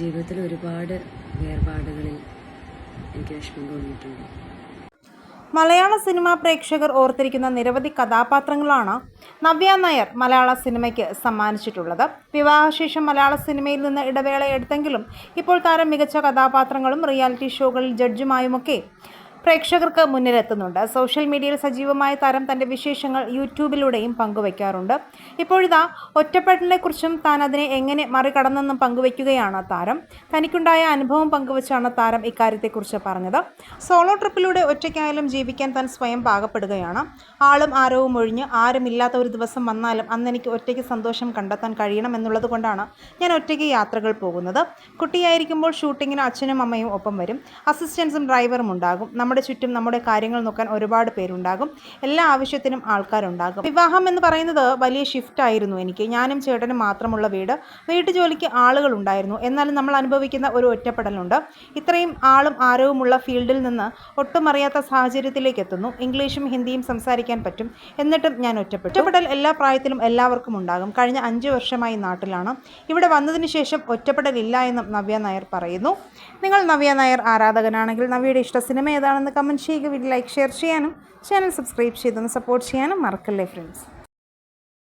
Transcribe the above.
ജീവിതത്തിൽ ഒരുപാട് വേർപാടുകളിൽ എനിക്ക് വിഷമം തോന്നിയിട്ടുണ്ട്. മലയാള സിനിമാ പ്രേക്ഷകർ ഓർത്തിരിക്കുന്ന നിരവധി കഥാപാത്രങ്ങളാണ് നവ്യ നായർ മലയാള സിനിമയ്ക്ക് സമ്മാനിച്ചിട്ടുള്ളത്. വിവാഹശേഷം മലയാള സിനിമയിൽ നിന്ന് ഇടവേള എടുത്തെങ്കിലും ഇപ്പോൾ താരം മികച്ച കഥാപാത്രങ്ങളും റിയാലിറ്റി ഷോകളിൽ ജഡ്ജുമായുമൊക്കെ പ്രേക്ഷകർക്ക് മുന്നിലെത്തുന്നുണ്ട്. സോഷ്യൽ മീഡിയയിൽ സജീവമായ താരം തന്റെ വിശേഷങ്ങൾ യൂട്യൂബിലൂടെയും പങ്കുവയ്ക്കാറുണ്ട് ഇപ്പോഴിതാ ഒറ്റപ്പെടലിനെക്കുറിച്ചും താൻ അതിനെ എങ്ങനെ മറികടന്നെന്നും പങ്കുവയ്ക്കുകയാണ് താരം. തനിക്കുണ്ടായ അനുഭവം പങ്കുവച്ചാണ് താരം ഇക്കാര്യത്തെക്കുറിച്ച് പറഞ്ഞത്. സോളോ ട്രിപ്പിലൂടെ ഒറ്റയ്ക്കായാലും ജീവിക്കാൻ താൻ സ്വയം പാകപ്പെടുകയാണ്. ആളും ആരവും ഒഴിഞ്ഞ് ആരുമില്ലാത്ത ഒരു ദിവസം വന്നാലും അന്നെനിക്ക് ഒറ്റയ്ക്ക് സന്തോഷം കണ്ടെത്താൻ കഴിയണം എന്നുള്ളത് കൊണ്ടാണ് ഞാൻ ഒറ്റയ്ക്ക് യാത്രകൾ പോകുന്നത്. കുട്ടിയായിരിക്കുമ്പോൾ ഷൂട്ടിങ്ങിന് അച്ഛനും അമ്മയും ഒപ്പം വരും. അസിസ്റ്റൻസും ഡ്രൈവറും ഉണ്ടാകും. നമ്മുടെ ചുറ്റും നമ്മുടെ കാര്യങ്ങൾ നോക്കാൻ ഒരുപാട് പേരുണ്ടാകും. എല്ലാ ആവശ്യത്തിനും ആൾക്കാരുണ്ടാകും. വിവാഹം എന്ന് പറയുന്നത് വലിയ ഷിഫ്റ്റ് ആയിരുന്നു എനിക്ക്. ഞാനും ചേട്ടനും മാത്രമുള്ള വീട്. വീട്ടുജോലിക്ക് ആളുകൾ ഉണ്ടായിരുന്നു എന്നാലും നമ്മൾ അനുഭവിക്കുന്ന ഒരു ഒറ്റപ്പെടലുണ്ട്. ഇത്രയും ആളും ആരവുമുള്ള ഫീൽഡിൽ നിന്ന് ഒട്ടും അറിയാത്ത സാഹചര്യത്തിലേക്ക് എത്തുന്നു. ഇംഗ്ലീഷും ഹിന്ദിയും സംസാരിക്കാൻ പറ്റും. എന്നിട്ടും ഞാൻ ഒറ്റപ്പെട്ടു. ഒറ്റപ്പെടൽ എല്ലാ പ്രായത്തിലും എല്ലാവർക്കും ഉണ്ടാകും. കഴിഞ്ഞ അഞ്ച് വർഷമായി നാട്ടിലാണ്. ഇവിടെ വന്നതിന് ശേഷം ഒറ്റപ്പെടലില്ല എന്നും നവ്യ നായർ പറയുന്നു. നിങ്ങൾ നവ്യ നായർ ആരാധകനാണെങ്കിൽ നവ്യയുടെ ഇഷ്ട സിനിമ ഏതാണെന്ന് കമന്റ് ചെയ്യുക. വീഡിയോ ലൈക്ക് ഷെയർ ചെയ്യാനും ചാനൽ സബ്സ്ക്രൈബ് ചെയ്തൊന്ന് സപ്പോർട്ട് ചെയ്യാനും മറക്കല്ലേ ഫ്രണ്ട്സ്